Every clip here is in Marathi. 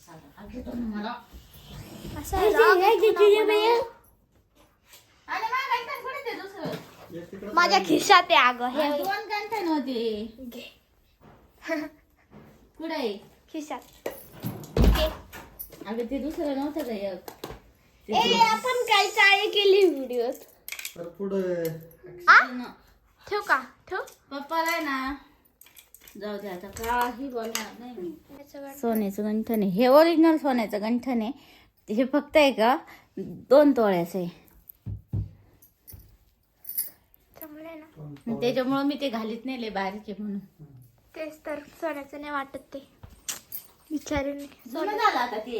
असं राग येतो ना? मला. माझ्या खिशात आहे अगं हे दोन गंठन होते घे. कुठे? खिशात घे. अगं ते दुसरं नव्हतं का एक ए आपण काय चाळी केली व्हिडिओ तर पुढे. ठेव का ठेव पप्पाला आहे ना जाऊ दे आता काही बोलणार नाही मी. सोन्याचं गंठन आहे. हे ओरिजिनल सोन्याचं गंठन आहे. हे फक्त आहे का दोन तोळ्याचं. आहे त्याच्यामुळं मी ते घालीत नाही लय बारीक आहे म्हणून. तेच तर सोन्याचं नाही वाटत ते. विचारून झालं आता ते.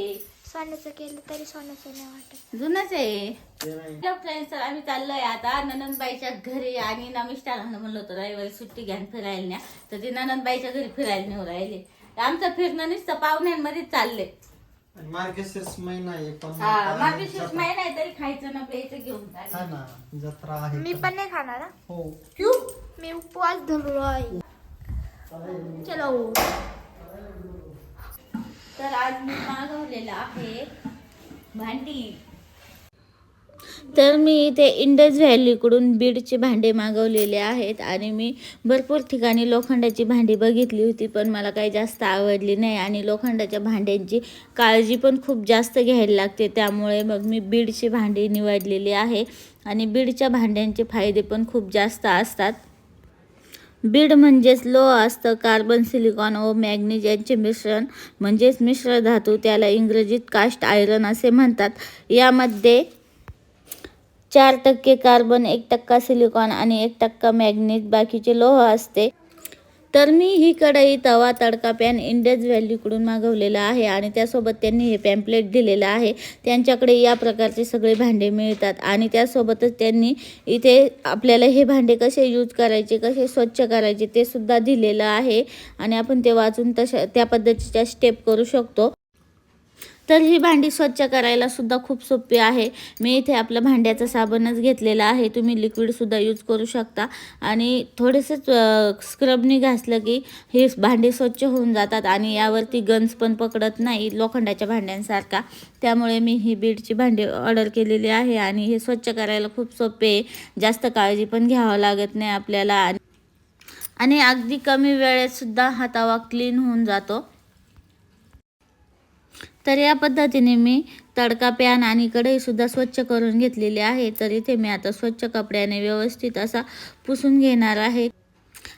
सोन्याचं केलं तरी सोन्याचं नाही वाटत. जुनच आहे. हॅलो फ्रेंड्स तर आम्ही चाललोय आता ननंदबाईच्या घरी आणि ना मिस्टरांना म्हणलं होतं रविवारी सुट्टी घ्या आणि फिरायला न्या. तर ते ननंदबाईच्या घरी फिरायला नेऊ राहिले. तर आमचं फिरणं नुसतं पाहुण्यांमध्येच चाललंय. आणि मार्गशीर्ष महिना आहे पण हा शेष जत्रा- माहिती नाही तरी खायचं ना प्यायचं घेऊन हा चाललंय. ना जत्रा आहे मी पण नाही खाणार हा. हो. मी उपवास धरू आहे. चलो. तर आज मी मागवलेलं आहे भांडी. तर मी इथे इंडस व्हॅलीकडून बीडचे भांडे मागवलेले आहेत आणि मी भरपूर ठिकाणी लोखंडाची भांडी बघितली होती पण मला काही जास्त आवडली नाही आणि लोखंडाच्या भांड्यांची काळजी पण खूप जास्त घ्यायला लागते त्यामुळे मग मी बीडची भांडी निवडलेली आहे आणि बीडच्या भांड्यांचे फायदे पण खूप जास्त असतात. बीड म्हणजेच लोह असतं. कार्बन सिलिकॉन व मॅग्नीज यांचे मिश्रण म्हणजेच मिश्र धातू. त्याला इंग्रजीत कास्ट आयरन असे म्हणतात. यामध्ये चार टक्के कार्बन एक टक्का सिलिकॉन आणि एक टक्का मॅग्नीज. बाकीचे लोह असते. तर मी ही कढई तवा तडका पॅन इंडियज व्हॅल्यूकडून मागवलेला आहे आणि त्यासोबत त्यांनी हे पॅम्पलेट दिलेलं आहे. त्यांच्याकडे या प्रकारचे सगळे भांडे मिळतात आणि त्यासोबतच त्यांनी इथे आपल्याला हे भांडे कसे यूज करायचे कसे स्वच्छ करायचे ते सुद्धा दिलेलं आहे. आणि आपण ते वाचून तशा त्या पद्धतीच्या स्टेप करू शकतो. तर ही भांडी स्वच्छ करायला सुद्धा खूप सोपी आहे. मी इथे आपलं भांड्याचा साबणच घेतलेला आहे. तुम्ही लिक्विडसुद्धा यूज करू शकता. आणि थोडेसेच स्क्रबनी घासलं की हे भांडी स्वच्छ होऊन जातात आणि यावरती गंज पण पकडत नाही लोखंडाच्या भांड्यांसारखा. त्यामुळे मी ही बीडची भांडी ऑर्डर केलेली आहे आणि हे स्वच्छ करायला खूप सोपे आहे. जास्त काळजी पण घ्यावं लागत नाही आपल्याला. आणि आणि अगदी कमी वेळेतसुद्धा हातावा हा तवा क्लीन होऊन जातो. तर या पद्धतीने मी तडका पॅन आणि कढईसुद्धा स्वच्छ करून घेतलेली आहे. तर इथे मी आता स्वच्छ कपड्याने व्यवस्थित असा पुसून घेणार आहे.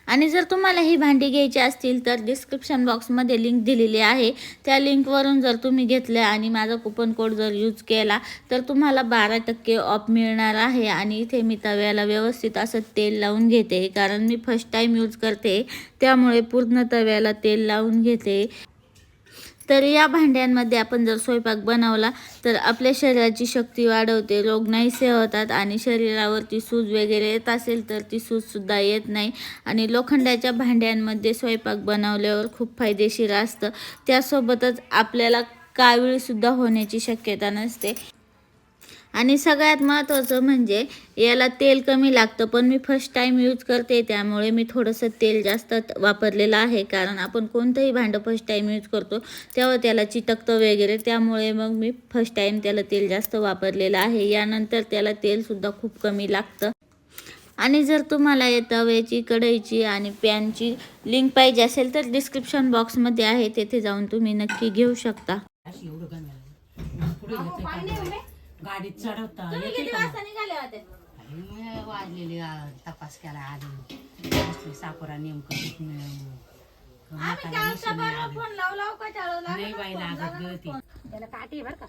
आणि जर तुम्हाला ही भांडी घ्यायची असतील तर डिस्क्रिप्शन बॉक्समध्ये लिंक दिलेली आहे. त्या लिंकवरून जर तुम्ही घेतलं आणि माझा कुपन कोड जर यूज केला तर तुम्हाला बारा टक्के ऑफ मिळणार आहे. आणि इथे मी तव्याला व्यवस्थित असं तेल लावून घेते कारण मी फर्स्ट टाईम यूज करते. त्यामुळे पूर्ण तव्याला तेल लावून घेते. तर या भांड्यांमध्ये आपण जर स्वयंपाक बनवला तर आपल्या शरीराची शक्ती वाढवते. रोग नाहीसे होतात आणि शरीरावरती सूज वगैरे येत असेल तर ती सूजसुद्धा येत नाही. आणि लोखंडाच्या भांड्यांमध्ये स्वयंपाक बनवल्यावर खूप फायदेशीर असतं. त्यासोबतच आपल्याला कावीळसुद्धा होण्याची शक्यता नसते. आणि सगळ्यात महत्त्वाचं म्हणजे याला तेल कमी लागतं पण मी फर्स्ट टाईम यूज करते त्यामुळे मी थोडंसं तेल जास्त वापरलेलं आहे. कारण आपण कोणतंही भांडं फर्स्ट टाईम यूज करतो तेव्हा त्याला चिटकतं वगैरे. त्यामुळे मग मी फर्स्ट टाईम त्याला तेल जास्त वापरलेलं आहे. यानंतर त्याला तेलसुद्धा खूप कमी लागतं. आणि जर तुम्हाला या तव्याची कढईची आणि पॅनची लिंक पाहिजे असेल तर डिस्क्रिप्शन बॉक्समध्ये आहे. तेथे जाऊन तुम्ही नक्की घेऊ शकता. का? गाडीत चढवता वाजलेली आ, तपास केला आली बसली साकोरा नेमकं आली. नाही बाई लागत गळती. त्याला काठी बरं का.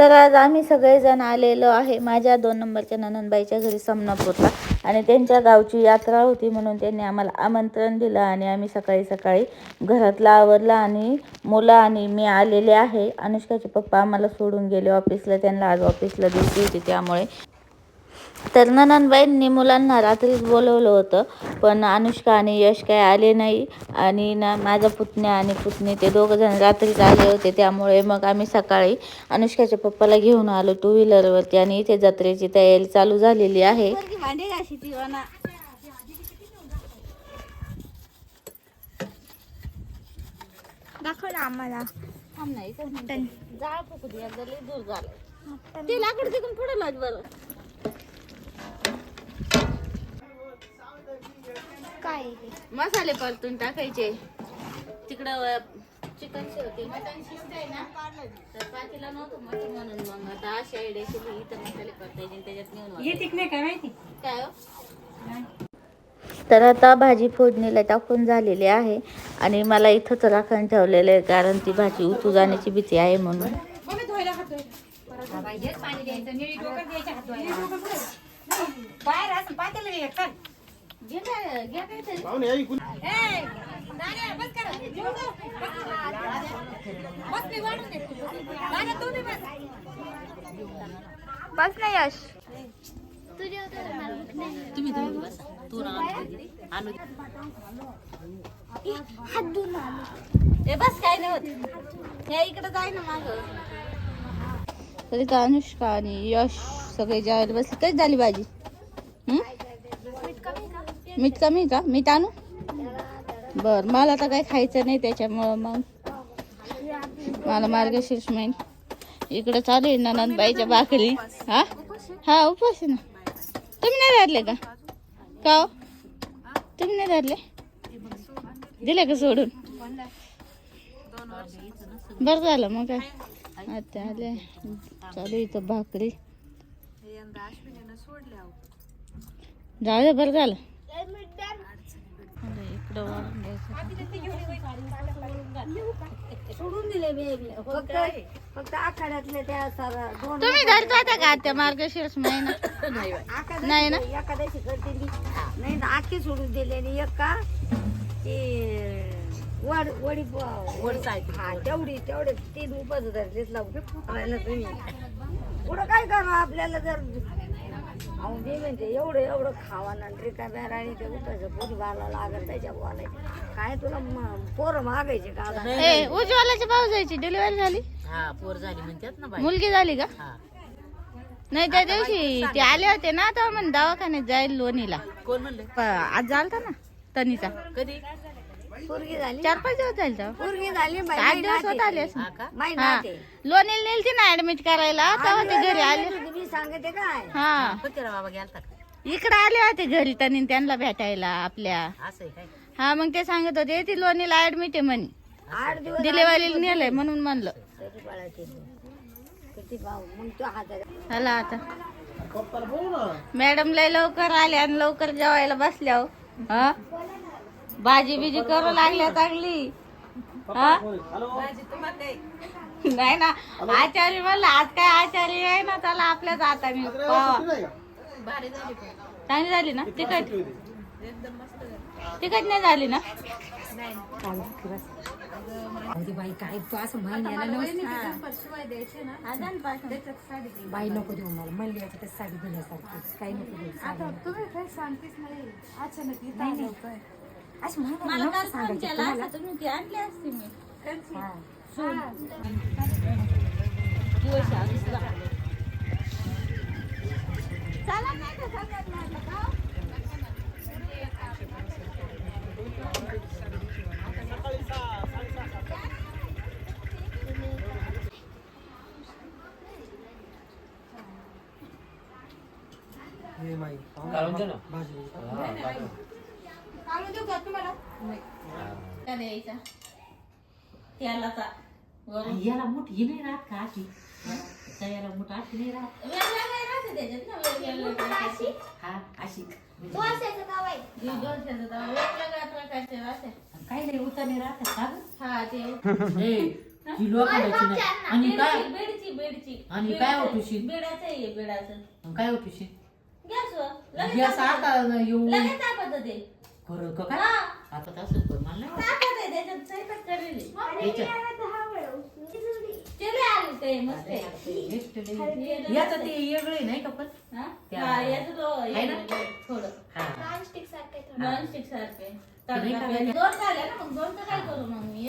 तर आज आम्ही सगळेजण आलेलो आहे. माझ्या दोन नंबरच्या ननंदबाईच्या घरी समनापूरला आणि त्यांच्या गावची यात्रा होती म्हणून त्यांनी आम्हाला आमंत्रण दिलं आणि आम्ही सकाळी सकाळी घरातला आवरला आणि मुलं आणि मी आलेले आहे. अनुष्काचे पप्पा आम्हाला सोडून गेले. ऑफिसला त्यांना आज ऑफिसला दिवशी होती त्यामुळे तर ननंदबाईंनी मुलांना रात्रीच बोलवलं होतं पण अनुष्का आणि यश काय आले नाही आणि ना माझा पुतण्या आणि पुतणी ते दोघं जण रात्रीच आले होते त्यामुळे मग आम्ही सकाळी अनुष्काच्या पप्पाला घेऊन आलो टू व्हीलरवरती आणि इथे जत्रेची तयारी चालू झालेली आहे. आम्हाला. जाळ फुकू दे दूर झालं. ते लाकूड तिकडून पुढे लाज बरं. काय? मसाले परतून टाकायचे. तिकडं चिकन शिवते मटन शिवते ना? तर पातीला नव्हतं मटन म्हणून मग आता अशी आयडिया केली इथं मसाले परतायचे त्याच्यात नेऊन नाही काय माहिती? काय हो? तर आता भाजी फोडणीला टाकून झालेली आहे. आणि मला इथंच राखण ठेवलेलं आहे कारण ती भाजी उतू जाण्याची भीती आहे म्हणून. बाहेर बस ना यश. तुम्ही तू ए बस काय नाही होत. या इकडे जाय ना माग. तरी तर अनुष्का आणि यश सगळे जेवायला बसले. कधी झाली भाजी? हं? मीठ कमी का? मीठ आणू? बर मला तर काही खायचं नाही त्याच्यामुळं मग. मला मार्गशीर्ष महिन. इकडे चालू आहे ननंदबाईच्या बाकरी हा? हा उपास ना. तुम्ही नाही धरले का? का हो? तुम्ही नाही धरले? दिले का सोडून? बर झालं मग काय? आता आले. चालू इथं भाकरी. जाऊ दे बरं झालं. इकडं वाढून फक्त आखाड्यातले त्या सारा दोन तुम्ही धरत होता का त्या मार्गशीर्ष महिना? नाही ना? एखाद्याशी करते मी. नाही ना आखी सोडून दिली आणि एक का? ती वड वडी वड हा तेवढी तेवढे तीन उपज धरलीच लावून. तुम्ही? पुढं काय करा आपल्याला जर अहो मी म्हणते एवढं एवढं खावा ना रिकाम्या राणी ते उठायचं पोरी बाला लागल त्याच्या बोलायचं. काय तुला म- पोरं मागायचे का आता? ए उज्ज्वलाच्या भाऊजाईची डिलिव्हरी झाली? हा पोर झाली म्हणतात ना बाई. मुलगी झाली का? हा. नाही त्या दिवशी ते आले होते ना तेव्हा म्हणे दवाखान्यात जाईल लोणीला. कोण म्हणले? प- आज झालता ना तनीचा कधी? पोरगी झाली. चार पाच दिवस जाईल तेव्हा. पोरगी झाली बाई, आठ माई दिवस होत नाते. आले असं. का? माई हा नाते. लोणीला नेलती ना ऍडमिट करायला तेव्हा ते घरी आले. मी सांगते काय? हा. बाबा गेलता का? इकडे आले होते घरी तनी त्यांना भेटायला आपल्या. असं आहे काय? हा मग ते सांगत होते ती लोणीला ऍडमिट आहे म्हणे. आठ दिवस डिलिव्हरीला नेलंय म्हणून म्हणलं. तरी बाळाचे किती भाऊ मग तो हातात चला आता. मॅडम लय लवकर आले आणि लवकर जेवायला बसल्या हो. हा? भाजी बिजी करू लागल्या चांगली. हा? नाही ना. आचार्य म्हणलं आज काय आचार्य आहे ना त्याला आपल्याच नाही का? चांगली झाली ना? तिखट? तिखट नाही झाली ना? बाई काय तू असं बाई नको देऊ मला. म्हणली आता साडी दिल्यासारखी काही नको देऊ. आता तुम्ही काय सांगतेच नाही. अचानक असं मला म्हणायला काल फोन सांगायचं केला तुम्हाला. असता तुम्ही ती आणली असती मी हा. दिवस आधीच ला. चला नाही का सांगत म्हटलं का? हे माई भाजी का द्यायचा त्यालाचा वरून. याला मुठ नाही राहत का अशी याला मुठ अशी नाही राहत. वेगवेगळे राहते त्याच्यात ना वेगवेगळे प्रकारचे. हा अशी. दोसाचं गाव आहे. जी दोनशेचं तर वेगवेगळ्या प्रकारचे राहते काही नाही उताने राहत का गं? हा ते. ए, लोखंडाची नाही. आणि काय? बेडची बेडची बेडची. आणि काय होतुशी? बेडाचं आहे बेडाचं. काय होतुशी गॅसवर गॅस आता येऊ लगेच तापत ते खरं का? काय हा. आता तसं कर मला नाही तापत ते आले ते मस्त आहे. याचं वेगळे नाही का पण त्या- आहे ना? नॉनस्टिक सारखं थोडं सारखे नाही दोन दोन तर काय करू मग मी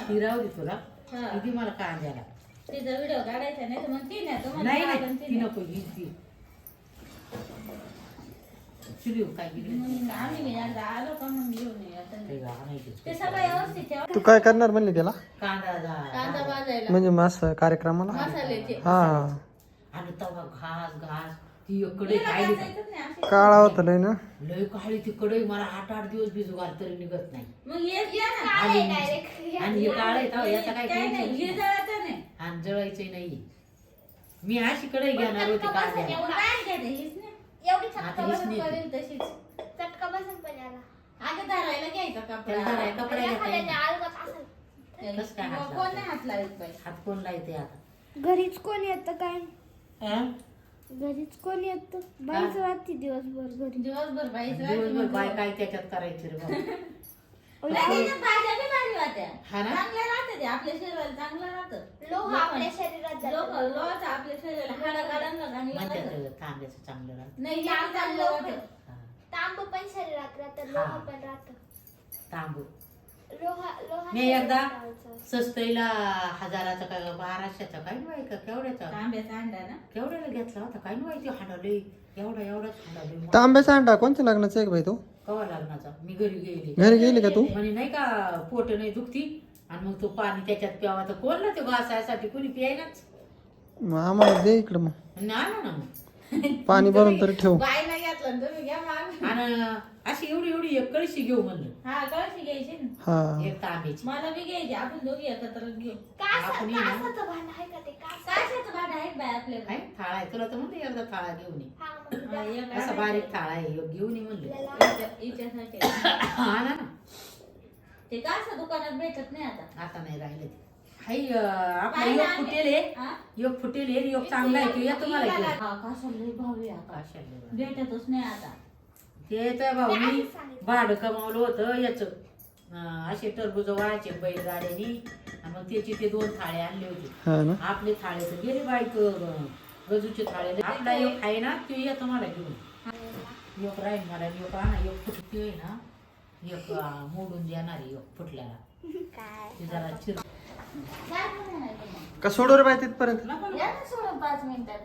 ती राहू दे तुला हा. किती मला कांद्याला तिचा व्हिडिओ काढायचा नाही तर मग ती नाही नाही नाही ती नको ही ती ते आणायचीच. ते सगळं व्यवस्थित तू काय करणार म्हणले त्याला? कांदा भाजायला म्हणजे मास कार्यक्रमाला? हा. आणि तवा घास घास ती कडे काळा होता लय ना? लय काळी ती कडे मला आठ आठ दिवस भिजू घाल तरी निघत नाही. आणि डायरेक्ट आणि हे काळ आहे याचा काय नाही नाही. आणि जळायचं नाही. मी अशी कडे घेणार होती एवढी आता चटका हीच बसून. करेल तशीच. चटका बसून पण याला अगं धरायला घ्यायचा त्याला कपडा धरायला कपडा या घेता खाल्याने येईल. अलगद असेल कसं काय हात कोण? नाही हात लावत बाई हात कोण लावते आता? घरीच कोण येतं काय? घरीच कोण येतं? बाईच राहते दिवसभर घरी. दिवसभर बाई दिवसभर बाय काय त्याच्यात करायची रे बाबा? हा ना? चांगल्या राहते ते आपल्या शरीराला चांगलं राहतं लोह आपल्या शरीरात जातो. लोह लोहाचं आपल्या शरीराला हाडा काढायला चांगलं राहतं. म्हणतात तांब्याचं चांगलं राहतं नाही हे तांबं चांगलं पण शरीरात राहतं हा. लोह पण राहतं तांबू लोहा लोहा मी एकदा सस्तईला हजाराचा काय बाराशेचा काय नाही का केवढ्याचा? तांब्याचा अंडा ना? केवढ्याला घेतला होता काय माहिती हाडवले एवढा एवढाच हाडवले तांब्याचा अंडा कोणत्या लग्नाचा आहे का भाई तो? कवा लग्नाचा? मी घरी गेली. घरी गेली का तू? म्हणे नाही का पोट नाही दुखती. आणि मग तो पाणी त्याच्यात प्यावा. तर कोण ना ते घासायसाठी कोणी प्यायलाच? मग आम्हाला दे इकडं मग. ना ना मग. पाणी भरून तरी ठेव. बायला घेतलं तुम्ही घ्या मग आणि अशी एवढी एवढी एक कळशी घेऊ म्हणलं. हा कळशी घ्यायची ना. हा. एक तांब्याची. मला बी घ्यायची आपण दोघी एकत्र घेऊ. कासा आपण ये ना. कासाचं भांड आहे का ते? कासा काशाचं भांड आहे बाय आपल्याला काय थाळा आहे. तुला तर एकदा थाळा घेऊन ये. हा मग हा, एक असा. बारीक थाळा आहे. एक घेऊन ये म्हणलं. आपल्याला हिच्या- हिच्यासाठी हा ना. ते कासं दुकानात भेटत नाही आता. आता नाही राहिले. ते हाय अं, आपला काय योग नाही. फुटेल. आहे हा? योग फुटेल आहे चांगला आहे तो या तुम्हाला घेऊन. हा, कासं लय भाव आहे आता. कशाला? भेटतच नाही आता. ते तर भाऊ सांगितलं. भाडं कमावलं होतं याच. असे टरबूज व्हायचे बैलगाड्यानी. आणि मग त्याची ते दोन थाळे आणले होते. हा आपले थाळे तर गेले बाईक गजूचे थाळे आपला एक आहे ना ते येतो मला घेऊन. एक राहील मला एक आणा एक फुटकी आहे ना. एक मोडून देणार आहे एक फुटल्याला. काय? ते जरा चिर? का सोडवर बाय तिथपर्यंत? सोडून पाच मिनिटात?